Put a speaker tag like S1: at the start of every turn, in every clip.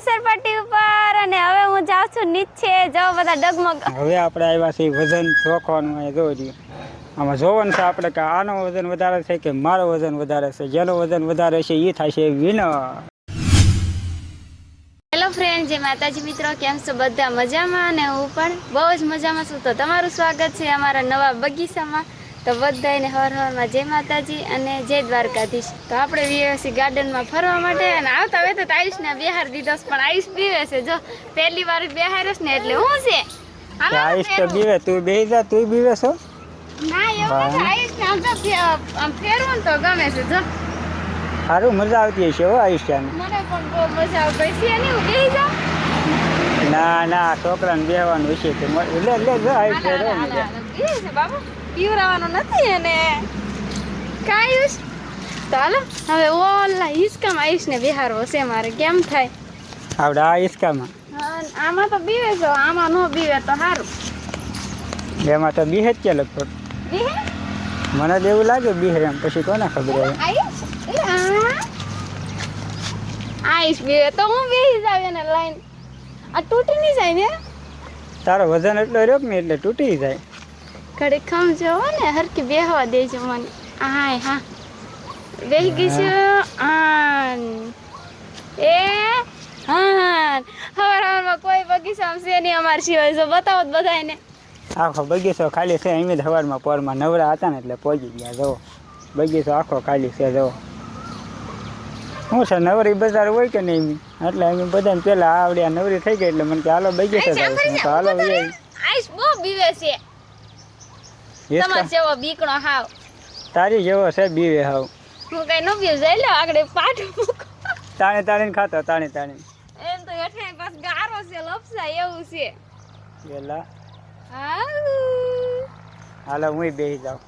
S1: લસરપટ્ટી ઉપર અને હવે હું જાઉં છું નીચે. જો બધા ડગમગ
S2: હવે આપણે આવ્યા છીએ વજન ચોખવાનું એ જોઈ રહ્યું આમાં જોવાનું છે આપણે કે આનો વજન વધારે છે કે મારો વજન વધારે છે? જેનો વજન વધારે છે એ થાય છે વિનર
S1: હેલો ફ્રેન્ડ જે માતાજી મિત્રો કેમ છો? બધા મજામાં? અને હું પણ બહુ જ મજામાં છું. તો તમારું સ્વાગત છે અમારા નવા બગીચામાં. તો બધાને હર હરમાં જય માતાજી અને જય દ્વારકાધીશ. તો આપણે ગાર્ડન ગાર્ડનમાં ફરવા માટે અને આવતા હોય તો આયુષને બિહાર દીધો પણ આયુષ પીવે છે. જો પહેલી વાર બિહારસ ને એટલે હું છે?
S2: આયુષ તો બીવે તું બેહી જા તું બીવે છો?
S1: ના એવું નથી. આયુષને આમ તો આમ ફેરવું તો ગમે છે. જો.
S2: સારું મજા આવતી હશે હો આયુષ
S1: મને પણ બહુ મજા આવે. પછી એની હું બેસી જાઉં?
S2: ના ના છોકરાને બેહવાનું છે એટલે એટલે જો
S1: છે બાબુ. પીવરાવાનું નથી એને. કાયુસ તો હાલો હવે ઓલા હિસકામાં આયુષને બિહારવો છે મારે કેમ થાય?
S2: આવડે આ હિસકામાં
S1: આમાં તો બીવે છો આમાં નો બીવે તો સારું
S2: એમાં તો બીહે જ કે લગભગ. મને તો એવું લાગે બીહે એમ પછી કોને ખબર હવે
S1: આઈશ બીવે તો હું બેસી જાવ એને લાઈન આ તૂટી નહીં જાય ને?
S2: તારો વજન એટલો રહ્યો ને એટલે તૂટી જાય?
S1: ઘડીક ખમજો હો ને હરકી બેહવા દેજો મને. હાય હા. બેહી ગઈ છું? આન. એ હા હવાર હવારમાં કોઈ બગીચામાં છે નહીં અમાર સિવાય જો બતાવો તો બધાને
S2: આખો બગીચો ખાલી છે એમ જ હવારમાં પોરમાં નવરા હતા ને એટલે પહોંચી ગયા જો. બગીચો આખો ખાલી છે જો. શું છે નવરી બજાર હોય કે નહીં? એટલે અમે બધાને પેલા આવડ્યા નવરી થઈ ગઈ એટલે મને કે હાલો બગીચે જાવ તો હાલો
S1: આઈસ બહુ બીવે છે. તમાર જેવો બીકણો હાવ.
S2: તારી જેવો છે બીવે હાવ.
S1: હું કઈ નો બીવ જઈ લો આગળ પાઠ
S2: તાણે તાણીને ખાતો તાણે તાણે
S1: એમ તો હેઠે પાસ ગારો છે લપસા એવું છે.
S2: પેલા
S1: હા
S2: હાલો હું બેસી જાઉં.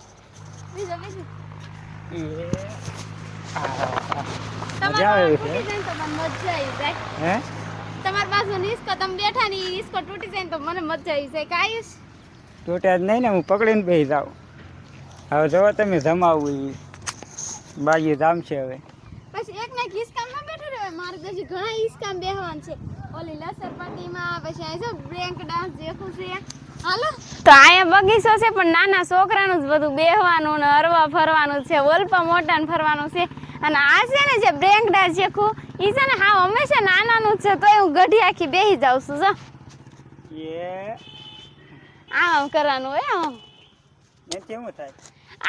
S1: બીજો બીજો.
S2: મજા આવે છે?
S1: જાય ને મજા આવી જાય.
S2: હે?
S1: તમારી પાસે નિસ્કો તમે બેઠા ની નિસ્કો તૂટી જાય ને તો મને મજા આવી જાય. કાયુસ
S2: તૂટે જ નહીં ને હું પકડીને બેસી જાઉં. હવે જોવો તમે જમાવું એ બાજી જામશે હવે.
S1: પછી એક ને ઈસકામમાં બેઠો રહ્યો મારે તો હજી ઘણા ઈસકામ બેહવાન છે. ઓલી લસર પાટીમાં પછી આ જો બ્રેન્ક ડાન્સ દેખું છે હાલો. તો અહીંયા બગીચો છે પણ નાના છોકરાનું જ બધું બેહવાનું ને હરવા ફરવાનું છે ઓલપા મોટા ને ફરવાનું છે. અને આ છે ને જે બ્રેન્ક ડાન્સ જેખું ઈ છે ને હા હંમેશા નાનાનું જ છે તોય હું ગઢી આખી બેહી જાઉં છું જો.
S2: એ
S1: આમ કરવાનું હોય આમ
S2: કેવું થાય?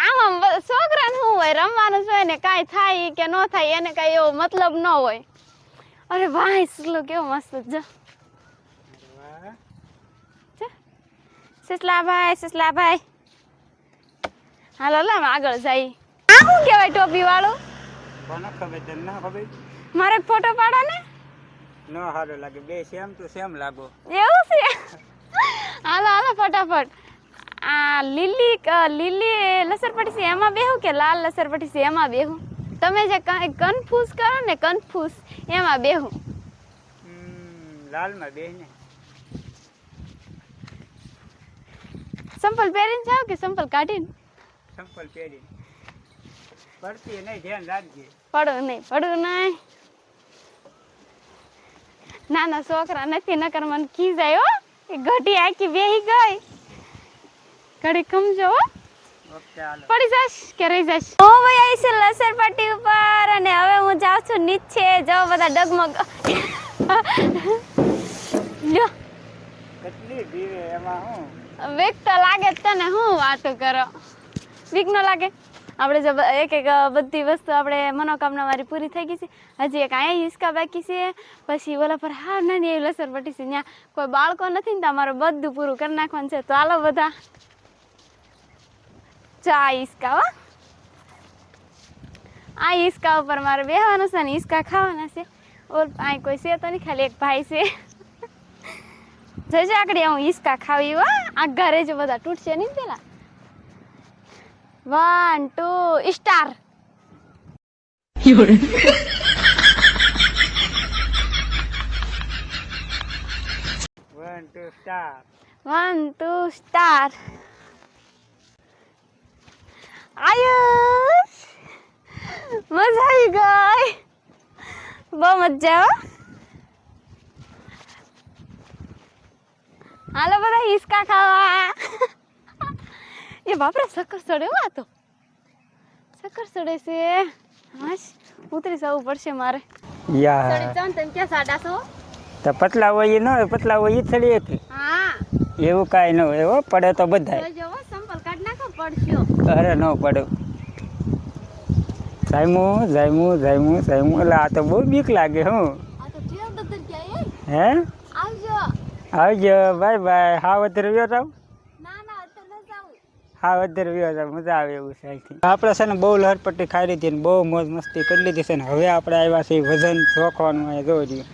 S1: આમ આમ છોકરાને શું હોય? રમવાનું હોય ને કાંઈ થાય કે ન થાય એને કાંઈ એવો મતલબ ન હોય. અરે ભાઈ સુલો કેવો મસ્ત છે. જો.
S2: ભાઈ
S1: સિસલાભાઈ સિસલાભાઈ હાલો લે આગળ જાય આ શું કહેવાય ટોપી વાળું? મારે ફોટો પાડો ને.
S2: ન સારું લાગે. બે સેમ તો સેમ લાગો.
S1: એવું હાલો હાલો ફટાફટ. આ લીલી લીલી લસરપટ્ટી છે એમાં બેહું કે લાલ લસરપટ્ટી છે એમાં બેહું? તમે જે કન્ફ્યુઝ કરો ને કન્ફ્યુઝ એમાં બેહું.
S2: લાલમાં બેહને.
S1: સંપલ પહેરીને જાવ કે સંપલ કાઢીને?
S2: સંપલ પહેરીને. પડતી નહીં ધ્યાન રાખજે.
S1: પડું નહીં પડું નહીં. નાના છોકરા નથી નકર મને કી જાય હો. એ ઘટી આખી બેહી ગઈ. ઘડી કમજો હો. પડી જાશ કે રહી જાશ? ઓ ભાઈ આવી છે લસર ઉપર અને હવે હું જાઉં છું નીચે. જો બધા ડગમગ લ્યો.
S2: કેટલી ભીવે એમાં હું?
S1: વેક તો લાગે જ તને હું વાતો કરો? બીક ન લાગે. આપણે જો એક એક બધી વસ્તુ આપણે મનોકામના મારી પૂરી થઈ ગઈ છે. હજી એક અહીંયા હિસકા બાકી છે. પછી ઓલા પર હા નાની એવી લસર પટી છે. ત્યાં કોઈ બાળકો નથી ને તો બધું પૂરું કરી નાખવાનું છે. તો હાલો બધા. ચા હિસકા, હો. આ હિસકા ઉપર મારે બેહવાનું છે ને હિસકા ખાવાના છે. ઓર અહીં કોઈ છે તો નહીં, ખાલી એક ભાઈ છે. જજો આકડી હું હિસકા ખાવી, હો. આ ઘરે જો બધા તૂટશે નહીં પેલા. One two
S2: star one two
S1: star one two star Ayush! मजा आई गाय ब मज्जा आलं बरं हिसका खावा. એ બાપરે સક્કર સડે આ તો સક્કર સડે છે હાશ ઉતરી જવું પડશે મારે
S2: યાર
S1: સડી જાઉં તમે ક્યાં સાડા છો
S2: તો પતલા હોય એ ન હોય પતલા હોય થડી હતી
S1: હા
S2: એવું કાંઈ ન હોય હો પડે તો બધા
S1: જોજો સંપલ કાઢ નાખો પડશો
S2: અરે ન પડે જાયમું જાયમું જાયમું જાયમું એટલે આ તો બહુ બીક લાગે હું હે
S1: આવજો
S2: આવજો બાય બાય હા વધારે વ્યો જાવ
S1: ના ના અત્યારે ન જાવું
S2: હા વધારે વ્યો મજા આવે એવું છે અહીંથી. આપણે છે ને બહુ લહરપટ્ટી ખાઈ લીધી ને બહુ મોજ મસ્તી કરી લીધી છે ને. હવે આપણે આવ્યા છે વજન જોખવાનું અહીંયા જોઈ રહ્યું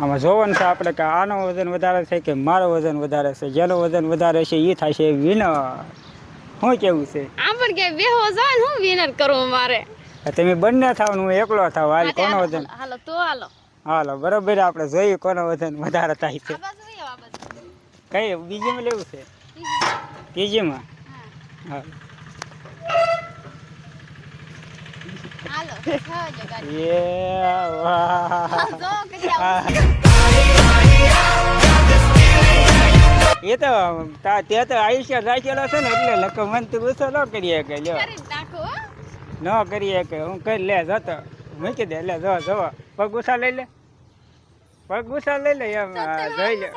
S2: આમાં જોવાનું છે આપણે કે આનો વજન વધારે છે કે મારો વજન વધારે છે? જેનો વજન વધારે છે એ થાય છે વિનર શું કેવું છે?
S1: આમ પણ કે બેહો જાવ હું વિનર કરું મારે
S2: તમે બંને થાવ હું એકલો થાવ. હાલ કોનો વજન?
S1: હાલો તો હાલો.
S2: હાલો બરોબર આપણે જોઈએ કોનો વજન વધારે થાય છે. કઈ બીજીમાં લેવું છે? ત્રીજીમાં?
S1: હાલો
S2: એ
S1: જો
S2: તો તે તો આયુષ્ય રાખેલો છે ને એટલે લખો મન તું ગુસ્સો ન કરીએ કે લ્યો.
S1: હો.
S2: ન કરીએ કે હું કરી લે જતો મૂકી દે લે જો જો. પગ ગુસ્સા લઈ લે. પગ ગુસ્સા લઈ લે એમ જોઈ લે.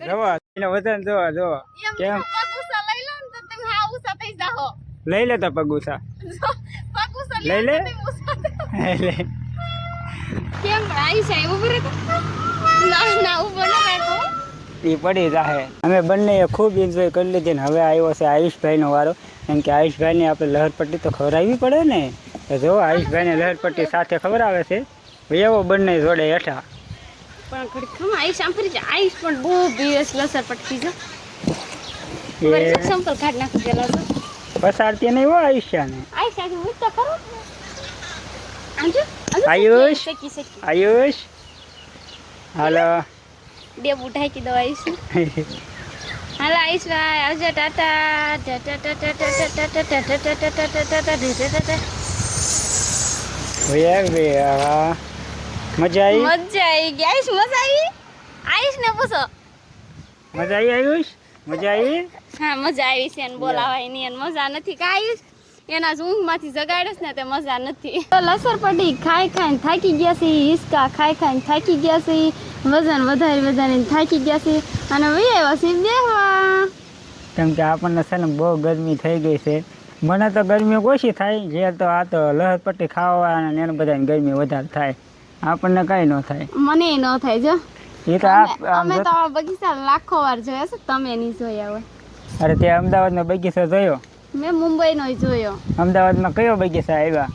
S2: જવા વજન જોવા જોવો. કેમ?
S1: ઉષા હો.
S2: લઈ લે તો પગુસા. ગુસ્સા
S1: જો પગ ઉષા
S2: લઈ લે. લે.
S1: કેમ આઈ છે? ઉભું ના ના ઊભો ના બેઠો
S2: એ પડી જાહે. અમે બંને ખૂબ એન્જોય કરી લીધી ને હવે આવ્યો છે આયુષભાઈનો વારો. કેમ કે આયુષભાઈને આપણે લહરપટ્ટી તો ખવડાવવી પડે ને. તો જો આયુષભાઈને લહરપટ્ટી સાથે ખવડાવે છે. એવો બંને જોડે હેઠા.
S1: પણ ખડખમ આયુષ આમ ફરી આયુષ પણ બહુ બીએસ લસર પટકી છે. સંપલ કાઢ નાખી ગયેલા
S2: પસારતી નહીં હોય આયુષ્યાને
S1: આયુષ
S2: આયુષ હાલો
S1: બે બુઢાઈ કીધો આયુષ હાલો આયુષ ભાઈ આવજો ટાટા
S2: મજા આવી
S1: મજા આવી આયુષ મજા આવી આયુષ ને પૂછો
S2: મજા આવી આયુષ મજા આવી?
S1: હા મજા આવી છે એને બોલાવાય એને મજા નથી. કાઈ એના ઊંઘમાંથી જગાડ્યો ને તે મજા નથી. તો લસર પડી ખાઈ ખાઈને થાકી ગયા છે હિસકા ખાઈ ખાઈને થાકી ગયા છે વજન વધારી વધારીને થાકી ગયા છે અને વહી આવ્યા છે બેહવા.
S2: કેમ કે આપણને છે ને બહુ ગરમી થઈ ગઈ છે. મને તો ગરમી ઓછી થાય જે તો આ તો લહરપટ્ટી ખાવા અને એને બધાને ગરમી વધારે થાય. આપણને કાંઈ ન થાય.
S1: મને ન થાય જો.
S2: એ તો
S1: અમે- તો બગીચા લાખો વાર જોયા છે તમે નહીં જોયા હોય.
S2: અરે તે અમદાવાદનો બગીચો જોયો?
S1: મેં મુંબઈનો નો જોયો.
S2: અમદાવાદમાં કયો બગીચા આવ્યા?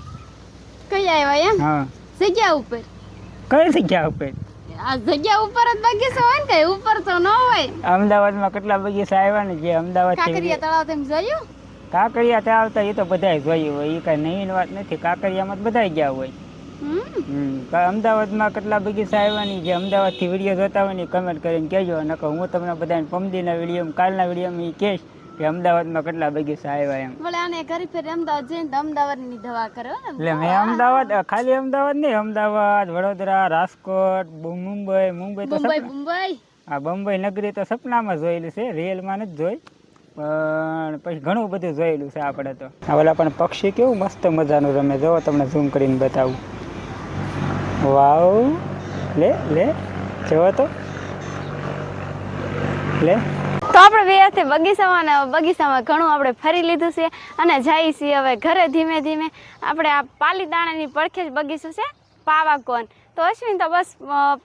S1: કઈ આવ્યા એમ?
S2: હા.
S1: જગ્યા ઉપર.
S2: કઈ જગ્યા ઉપર?
S1: આ જગ્યા ઉપર જ બગીચો હોય ને કઈ? ઉપર તો ન હોય.
S2: અમદાવાદમાં કેટલા બગીચા આવ્યા ને જે અમદાવાદ
S1: કાંકરિયા તળાવ તેમ જોયું?
S2: કાંકરિયા તળાવ તો એ તો બધાય જોયું હોય એ કઈ નવીન વાત નથી. કાંકરિયામાં બધાય ગયા હોય. અમદાવાદમાં કેટલા બગીચા આવ્યા ને જે અમદાવાદથી વીડિયો જોતા હોય ને કમેન્ટ કરીને કહેજો. નકર હું તમને બધાને પમદીના વીડિયો કાલના વિડીયોમાં એ કહીશ કે અમદાવાદમાં કેટલા બગીચા આવ્યા એમ.
S1: બોલે આને ઘરી ફેર અમદાવાદ જઈને અમદાવાદની દવા કરો
S2: એટલે મેં અમદાવાદ ખાલી અમદાવાદ નહીં અમદાવાદ વડોદરા રાજકોટ મુંબઈ મુંબઈ તો
S1: મુંબઈ
S2: આ બોમ્બે નગરી તો સપનામાં જોયેલું છે રિયલમાં નથી જોઈ પણ પછી ઘણું બધું જોયેલું છે આપણે તો. ઓલા પણ પક્ષી કેવું મસ્ત મજાનું રમે. જો તમને ઝૂમ કરીને બતાવું. વાવ. લે લે, જોવો તો. લે.
S1: તો આપણે બે હાથે બગીચામાં ને બગીચામાં ઘણું આપણે ફરી લીધું છે અને જઈએ છીએ હવે ઘરે ધીમે ધીમે. આપણે આ પાલીતાણાની પડખે જ બગીચો છે પાવાકોન તો અશ્વિન તો બસ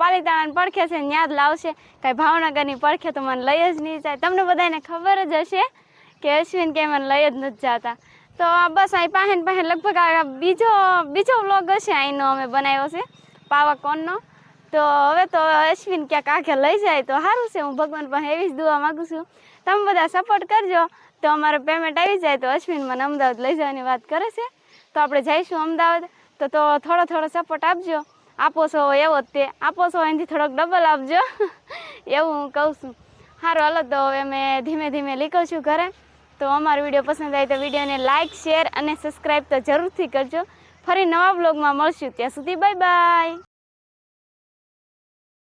S1: પાલીતાણાની પડખે છે ત્યાં જ લાવશે. કાંઈ ભાવનગરની પડખે તો મને લઈ જ નહીં જાય. તમને બધાને ખબર જ હશે કે અશ્વિન કે મને લઈ જ નથી જતા. તો બસ અહીં પાસે પાસે લગભગ બીજો બીજો વ્લોગ હશે, અહીંનો અમે બનાવ્યો છે. પાવાકોનનો તો હવે તો અશ્વિન ક્યાંક આખે લઈ જાય તો સારું છે. હું ભગવાન પાસે એવી જ દુઆ માગું છું. તમે બધા સપોર્ટ કરજો. તો અમારે પેમેન્ટ આવી જાય તો અશ્વિન મને અમદાવાદ લઈ જવાની વાત કરે છે. તો આપણે જઈશું અમદાવાદ. તો તો થોડો થોડો સપોર્ટ આપજો. આપો છો એવો જ તે. આપો છો એનાથી થોડોક ડબલ આપજો. એવું હું કહું છું. સારું હાલો તો હવે મેં ધીમે ધીમે લીકું ઘરે. તો અમારો વીડિયો પસંદ આવે તો વિડીયોને લાઇક શેર અને સબસ્ક્રાઈબ તો જરૂરથી કરજો. ફરી નવા બ્લોગમાં મળશું. ત્યાં સુધી બાય બાય